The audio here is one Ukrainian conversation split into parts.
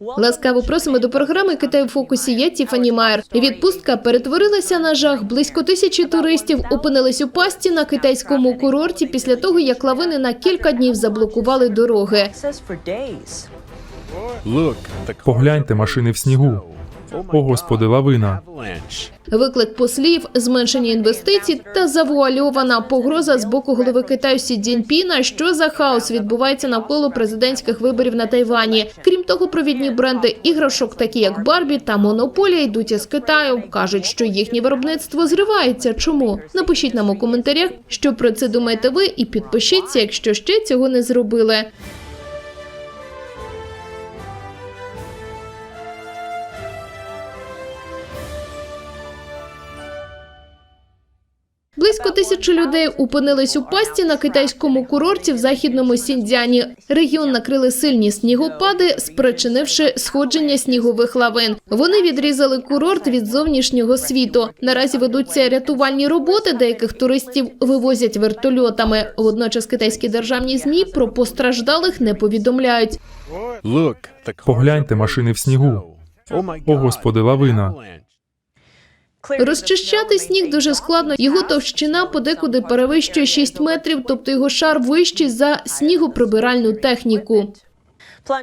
Ласкаво просимо до програми Китай в фокусі. Я Тіфані Майер. Відпустка перетворилася на жах. Близько тисячі туристів опинились у пасті на китайському курорті після того, як лавини на кілька днів заблокували дороги. Погляньте машини в снігу. О, господи, лавина. Виклик послів, зменшення інвестицій та завуальована погроза з боку голови Китаю Сі Цзіньпіна, що за хаос відбувається навколо президентських виборів на Тайвані. Крім того, провідні бренди іграшок, такі як Барбі та Монополія, йдуть із Китаю. кажуть, що їхнє виробництво зривається. Чому? Напишіть нам у коментарях, що про це думаєте ви, і підпишіться, якщо ще цього не зробили. Близько тисячі людей опинились у пасті на китайському курорті в західному Сіндзяні. Регіон накрили сильні снігопади, спричинивши сходження снігових лавин. Вони відрізали курорт від зовнішнього світу. Наразі ведуться рятувальні роботи. Деяких туристів вивозять вертольотами. Водночас китайські державні змі про постраждалих не повідомляють. Погляньте машини в снігу. О, господи, лавина. Розчищати сніг дуже складно. Його товщина подекуди перевищує 6 метрів, тобто його шар вищий за снігоприбиральну техніку.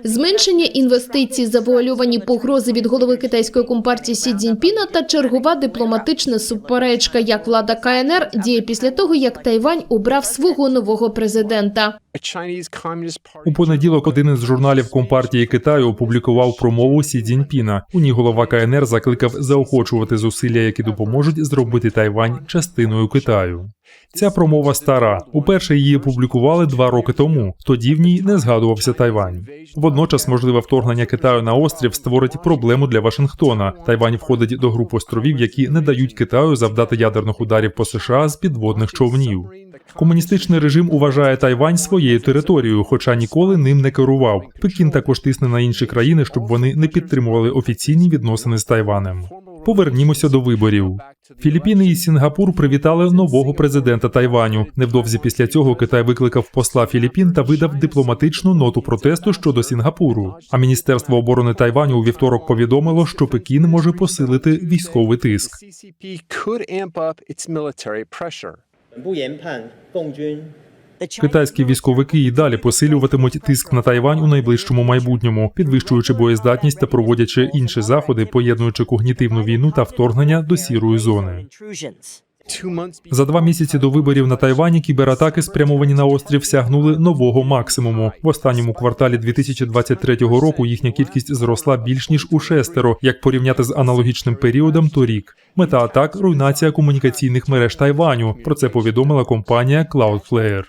Зменшення інвестицій, завуальовані погрози від голови китайської компартії Сі Цзіньпіна та чергова дипломатична суперечка, як влада КНР діє після того, як Тайвань обрав свого нового президента. У понеділок один із журналів Компартії Китаю опублікував промову Сі Цзіньпіна. У ній голова КНР закликав заохочувати зусилля, які допоможуть зробити Тайвань частиною Китаю. Ця промова стара. Уперше її опублікували два роки тому. Тоді в ній не згадувався Тайвань. Водночас, можливе вторгнення Китаю на острів створить проблему для Вашингтона. Тайвань входить до групи островів, які не дають Китаю завдати ядерних ударів по США з підводних човнів. Комуністичний режим уважає Тайвань своєю територією, хоча ніколи ним не керував. Пекін також тисне на інші країни, щоб вони не підтримували офіційні відносини з Тайванем. Повернімося до виборів. Філіппіни і Сінгапур привітали нового президента Тайваню. Невдовзі після цього Китай викликав посла Філіппін та видав дипломатичну ноту протесту щодо Сінгапуру. А Міністерство оборони Тайваню у вівторок повідомило, що Пекін може посилити військовий тиск. Китайські військовики і далі посилюватимуть тиск на Тайвань у найближчому майбутньому, підвищуючи боєздатність та проводячи інші заходи, поєднуючи когнітивну війну та вторгнення до сірої зони. За два місяці до виборів на Тайвані кібератаки, спрямовані на острів, сягнули нового максимуму. В останньому кварталі 2023 року їхня кількість зросла більш ніж у шестеро, як порівняти з аналогічним періодом торік. Мета атак руйнація комунікаційних мереж Тайваню. Про це повідомила компанія Cloudflare.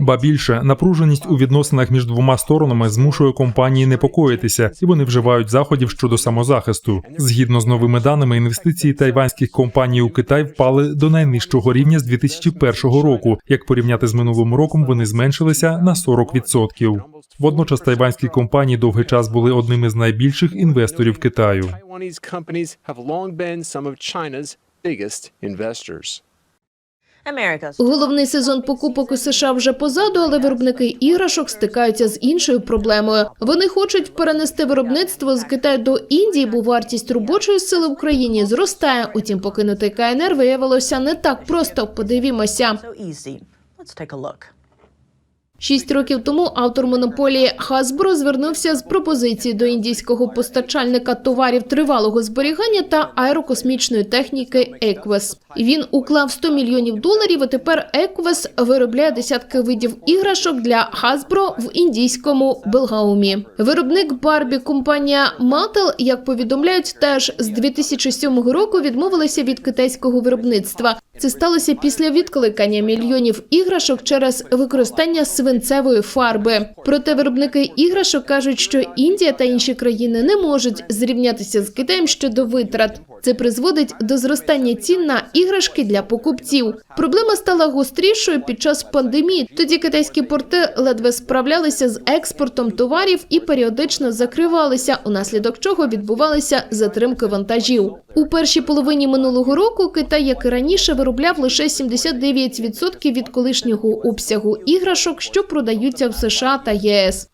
Ба більше напруженість у відносинах між двома сторонами змушує компанії непокоїтися, і вони вживають заходів щодо самозахисту. Згідно з новими даними, інвестиції тайванських компаній у Китай впали до найнижчого рівня з 2001 року. Як порівняти з минулим роком, вони зменшилися на 40%. Водночас тайванські компанії довгий час були одним із найбільших інвесторів Китаю. China's biggest investors. Головний сезон покупок у США вже позаду, але виробники іграшок стикаються з іншою проблемою. Вони хочуть перенести виробництво з Китаю до Індії, бо вартість робочої сили в Україні зростає. Утім, покинути КНР виявилося не так просто. Подивімося. Шість років тому автор монополії Hasbro звернувся з пропозицією до індійського постачальника товарів тривалого зберігання та аерокосмічної техніки Equus. Він уклав 100 мільйонів доларів. і Тепер Equus виробляє десятки видів іграшок для Hasbro в індійському Белгаумі. Виробник Барбі компанія Mattel, як повідомляють, теж з 2007 року відмовилися від китайського виробництва. Це сталося після відкликання мільйонів іграшок через використання свинцевої фарби. Проте виробники іграшок кажуть, що Індія та інші країни не можуть зрівнятися з Китаєм щодо витрат. Це призводить до зростання цін на іграшки для покупців. Проблема стала гострішою під час пандемії. Тоді китайські порти ледве справлялися з експортом товарів і періодично закривалися, унаслідок чого відбувалися затримки вантажів. У першій половині минулого року Китай, як і раніше, виробляв лише 79% від колишнього обсягу іграшок, що продаються в США та ЄС.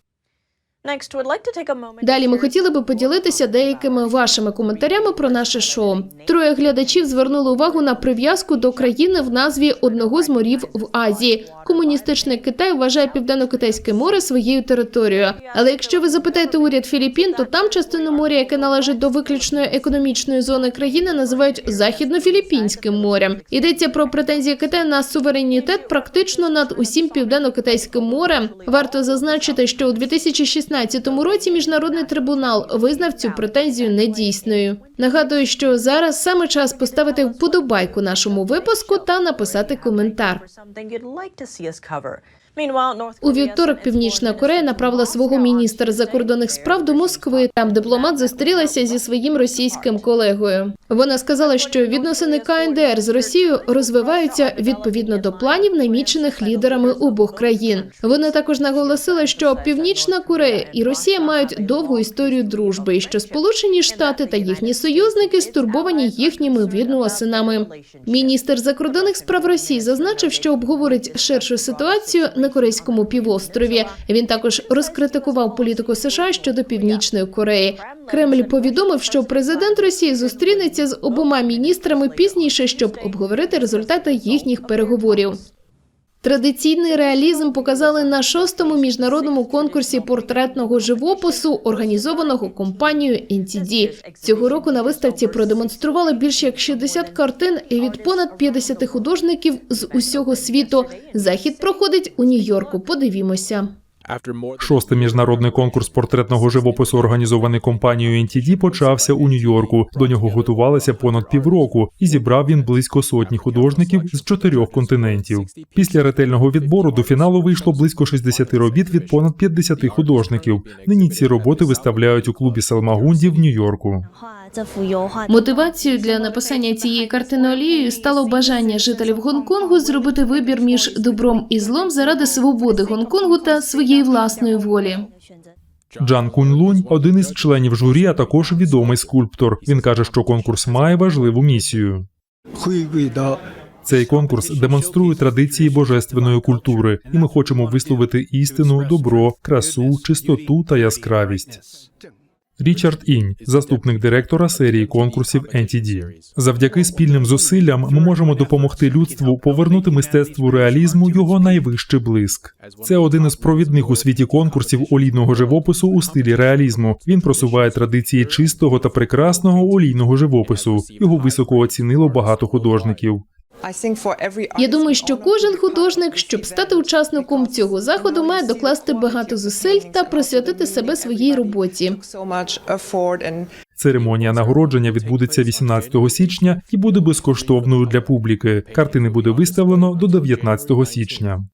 Далі ми хотіли би поділитися деякими вашими коментарями про наше шоу. Троє глядачів звернули увагу на прив'язку до країни в назві одного з морів в Азії. Комуністичний Китай вважає південно-китайське море своєю територією. Але якщо ви запитаєте уряд Філіппін, то там частину моря, яке належить до виключної економічної зони країни, називають західно-філіппінським морем. Йдеться про претензії Китаю на суверенітет практично над усім південно-китайським морем. Варто зазначити, що у 2016 році міжнародний трибунал визнав цю претензію недійсною. Нагадую, що зараз саме час поставити вподобайку нашому випуску та написати коментар. У вівторок Північна Корея направила свого міністра закордонних справ до Москви. Там дипломат зустрілася зі своїм російським колегою. Вона сказала, що відносини КНДР з Росією розвиваються відповідно до планів, намічених лідерами обох країн. Вона також наголосила, що Північна Корея і Росія мають довгу історію дружби, і що Сполучені Штати та їхні союзники стурбовані їхніми відносинами. Міністр закордонних справ Росії зазначив, що обговорить ширшу ситуацію на корейському півострові. Він також розкритикував політику США щодо північної Кореї. Кремль повідомив, що президент Росії зустрінеться з обома міністрами пізніше, щоб обговорити результати їхніх переговорів. Традиційний реалізм показали на шостому міжнародному конкурсі портретного живопису, організованого компанією NTD. Цього року на виставці продемонстрували більше як 60 картин від понад 50 художників з усього світу. Захід проходить у Нью-Йорку. Подивімося. Шостий міжнародний конкурс портретного живопису, організований компанією NTD, почався у Нью-Йорку. До нього готувалися понад півроку, і зібрав він близько сотні художників з чотирьох континентів. Після ретельного відбору до фіналу вийшло близько 60 робіт від понад 50 художників. Нині ці роботи виставляють у клубі Салмагунді в Нью-Йорку. Мотивацією для написання цієї картини олією стало бажання жителів Гонконгу зробити вибір між добром і злом заради свободи Гонконгу та своєї власної волі. Джан Кунь-Лунь – один із членів журі, а також відомий скульптор. Він каже, що конкурс має важливу місію. Цей конкурс демонструє традиції божественної культури, і ми хочемо висловити істину, добро, красу, чистоту та яскравість. Річард Інь, заступник директора серії конкурсів NTD. Завдяки спільним зусиллям ми можемо допомогти людству повернути мистецтву реалізму його найвищий блиск. Це один із провідних у світі конкурсів олійного живопису у стилі реалізму. Він просуває традиції чистого та прекрасного олійного живопису. Його високо оцінило багато художників. Я думаю, що кожен художник, щоб стати учасником цього заходу, має докласти багато зусиль та присвятити себе своїй роботі. Церемонія нагородження відбудеться 18 січня і буде безкоштовною для публіки. Картини буде виставлено до 19 січня.